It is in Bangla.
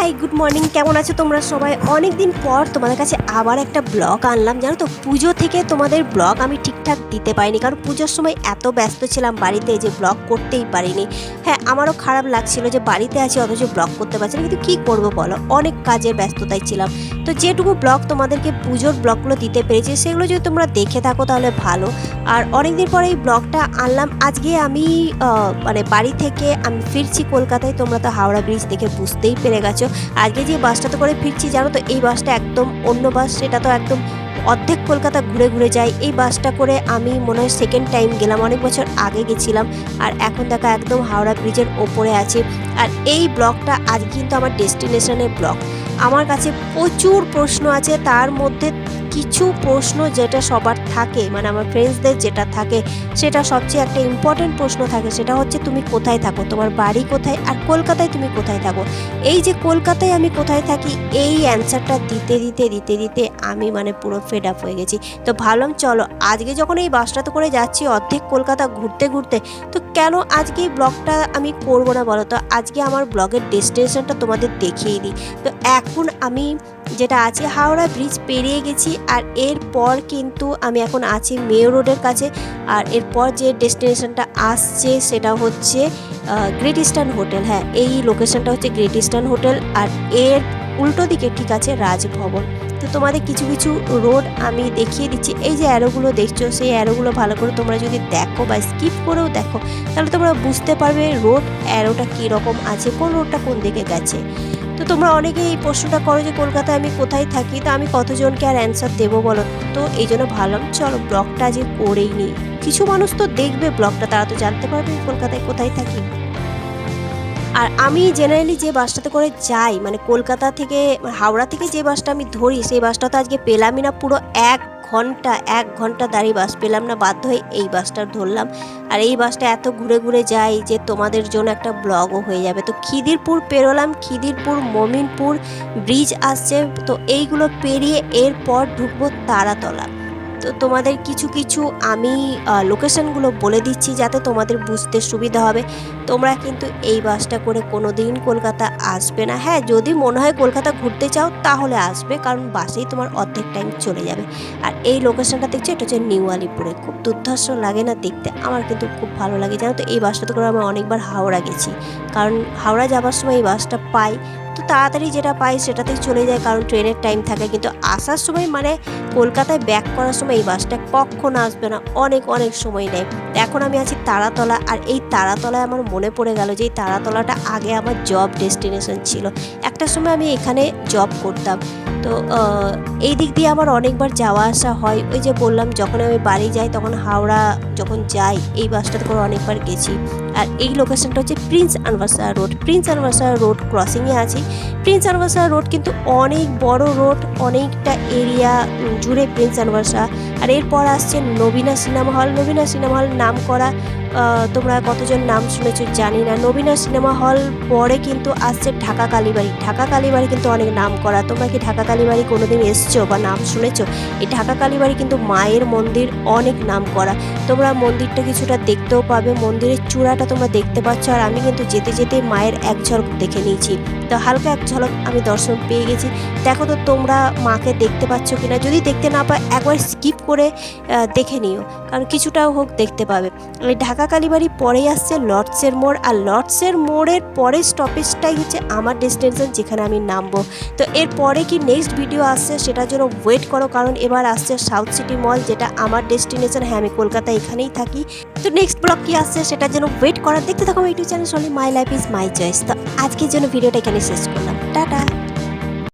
High, good morning. কেমন আছো তোমরা সবাই? অনেক দিন পর তোমাদের কাছে আবার একটা ব্লগ আনলাম। জানো তো, পুজো থেকে তোমাদের ব্লগ আমি ঠিকঠাক দিতে পারিনি, কারণ পুজোর সময় এত ব্যস্ত ছিলাম বাড়িতে যে ব্লগ করতেই পারিনি। হ্যাঁ আমারও খারাপ লাগছিল যে বাড়িতে আছি, অথচ ব্লগ করতে পারছি না। কিন্তু কী করব বলো? অনেক কাজের ব্যস্ততায় ছিলাম। তো যেটুকু ব্লগ তোমাদেরকে পুজোর ব্লগগুলো দিতে পেরেছি, সেগুলো যদি তোমরা দেখে থাকো তাহলে ভালো। আর অনেক দিন পরে এই ব্লগটা আনলাম। আজকে আমি মানে বাড়ি থেকে আমি ফিরছি কলকাতায়, তোমরা তো হাওড়া ব্রিজ দেখে বুঝতেই পেরে গেছো। আজকে যে বাসটাতে করে ফিরছি, জানো তো, এই বাসটা একদম অন্য বাস, সেটা তো একদম অর্ধেক কলকাতা ঘুরে ঘুরে যায়। এই বাসটা করে আমি মনে হয় সেকেন্ড টাইম গেলাম, অনেক বছর আগে গেছিলাম, আর এখন দেখা একদম হাওড়া ব্রিজের ওপরে আছে। আর এই ব্লকটা আজ কিন্তু আমার ডেস্টিনেশনের ব্লগ আমার কাছে প্রচুর প্রশ্ন আছে, তার মধ্যে কিছু প্রশ্ন যেটা সবার থাকে মানে আমার ফ্রেন্ডসদের যেটা থাকে, সেটা সবচেয়ে একটা ইম্পর্টেন্ট প্রশ্ন থাকে, সেটা হচ্ছে তুমি কোথায় থাকো? তোমার বাড়ি কোথায়? আর কলকাতায় তুমি কোথায় থাকো? এই যে কলকাতায় আমি কোথায় থাকি, এই অ্যান্সারটা দিতে দিতে দিতে দিতে আমি মানে পুরো ফেড আপ হয়ে গেছি। তো ভাবলাম চলো, আজকে যখন এই বাসটাতে করে যাচ্ছি অর্ধেক কলকাতা ঘুরতে ঘুরতে, তো কেন আজকে এই ব্লগটা আমি করব না বলো তো? আজকে আমার ব্লগের ডেস্টিনেশনটা তোমাদের দেখিয়ে দিই। তো এখন আমি যেটা আছে, হাওড়া ব্রিজ পেরিয়ে গেছি আর এরপর কিন্তু আমি এখন আছি মেয় রোডের কাছে। আর এরপর যে ডেস্টিনেশনটা আসছে সেটা হচ্ছে গ্রেট ইস্টার্ন হোটেল হ্যাঁ এই লোকেশনটা হচ্ছে গ্রেট ইস্টার্ন হোটেল আর এর উল্টো দিকে ঠিক আছে রাজভবন। তো তোমাদের কিছু কিছু রোড আমি দেখিয়ে দিচ্ছি। এই যে অ্যারোগুলো দেখছ, সেই অ্যারোগুলো ভালো করে তোমরা যদি দেখো বা স্কিপ করেও দেখো, তাহলে তোমরা বুঝতে পারবে রোড অ্যারোটা কীরকম আছে, কোন রোডটা কোন দিকে গেছে। তো তোমরা অনেকে এই প্রশ্নটা করো যে কলকাতায় আমি কোথায় থাকি, তো আমি কতজনকে আর অ্যান্সার দেবো বলো? তো এই জন্য ভাবলাম, চলো ব্লগটা আজকে করেই নিই। কিছু মানুষ তো দেখবে ব্লগটা, তারা তো জানতে পারবে কলকাতায় কোথায় থাকি। আর আমি জেনারেলি যে বাসটাতে করে যাই মানে কলকাতা থেকে, হাওড়া থেকে যে বাসটা আমি ধরি, সেই বাসটা তো আজকে পেলামই না, পুরো এক ঘণ্টা, এক ঘণ্টা দাঁড়িয়ে বাস পেলাম না, বাধ্য হয়ে এই বাসটা ধরলাম। আর এই বাসটা এত ঘুরে ঘুরে যায় যে তোমাদের জন্য একটা ব্লগও হয়ে যাবে। তো খিদিরপুর পেরোলাম, খিদিরপুর, মমিনপুর, ব্রিজ আসছে। তো এইগুলো পেরিয়ে এরপর ঢুকবো তারাতলা। তো তোমাদের কিছু কিছু আমি লোকেশনগুলো বলে দিচ্ছি যাতে তোমাদের বুঝতে সুবিধা হবে। তোমরা কিন্তু এই বাসটা করে কোনো দিন কলকাতা আসবে না। হ্যাঁ যদি মনে হয় কলকাতা ঘুরতে চাও তাহলে আসবে, কারণ বাসেই তোমার অর্ধেক টাইম চলে যাবে। আর এই লোকেশনটা দেখছ, এটা হচ্ছে নিউ আলিপুরে। খুব দুর্ধর্ষ লাগে না দেখতে। আমার কিন্তু খুব ভালো লাগে, জানো তো? এই বাসটাতে করে আমি অনেকবার হাওড়া গেছি। কারণ হাওড়া যাবার সময় এই বাসটা পাই। তো তাড়াতাড়ি যেটা পাই সেটাতেই চলে যায়, কারণ ট্রেনের টাইম থাকে। কিন্তু আসার সময় মানে কলকাতায় ব্যাক করার সময় এই বাসটা কখনো আসবে না, অনেক অনেক সময় নেয়। এখন আমি আছি তারাতলা, আর এই তারাতলায় আমার মনে পড়ে গেল যে এই তারাতলাটা আগে আমার জব ডেস্টিনেশন ছিল। একটা সময় আমি এখানে জব করতাম। তো এই দিক দিয়ে আমার অনেকবার যাওয়া আসা হয়। ওই যে বললাম, যখন আমি বাড়ি যাই, তখন হাওড়া যখন যাই, এই বাসটাতে করে অনেকবার গেছি। আর এই লোকেশনটা হচ্ছে প্রিন্স আনভাসা রোড প্রিন্স আনভাসা রোড ক্রসিংয়ে আছে। প্রিন্স আনভাসা রোড কিন্তু অনেক বড় রোড অনেকটা এরিয়া জুড়ে প্রিন্স আনভার্সা আর এরপর আসছে নবীনা সিনেমা হল। নবীনা সিনেমা হল নাম করা তোমরা কতজন নাম শুনেছো জানি না। নবীনা সিনেমা হল পরে কিন্তু আসছে ঢাকা কালীবাড়ি। ঢাকা কালীবাড়ি কিন্তু অনেক নাম করা। তোমরা কি ঢাকা কালীবাড়ি কোনোদিন এসছো বা নাম শুনেছো? এই ঢাকা কালীবাড়ি কিন্তু মায়ের মন্দির অনেক নাম করা। তোমরা মন্দিরটা কিছুটা দেখতেও পাবে। মন্দিরের চূড়াটা তোমরা দেখতে পাচ্ছ। আর আমি কিন্তু যেতে যেতে মায়ের এক ঝলক দেখে নিয়েছি। হালকা এক ঝলক আমি দর্শন পেয়ে গেছি। দেখো তো তোমরা মাকে দেখতে পাচ্ছ কি না যদি দেখতে না পাও একবার স্কিপ করে দেখে নিও। কারণ কিছুটাও হোক দেখতে পাবে। ঢাকা কালীবাড়ি পরেই আসছে লর্ডসের মোড়। আর লর্ডসের মোড়ের পরের স্টপেজটাই হচ্ছে আমার ডেস্টিনেশন যেখানে আমি নামবো। তো এর পরে কি নেক্সট ভিডিও আসছে সেটার জন্য ওয়েট করো। কারণ এবার আসছে সাউথ সিটি মল যেটা আমার ডেস্টিনেশন হ্যাঁ আমি কলকাতা এখানেই থাকি। তো নেক্সট ব্লগ কি আসছে সেটার জন্য ওয়েট করার। দেখতে থাকো YouTube channel সলি my life is my choice তো আজকের জন্য ভিডিওটা এখানে শেষ করলাম টাটা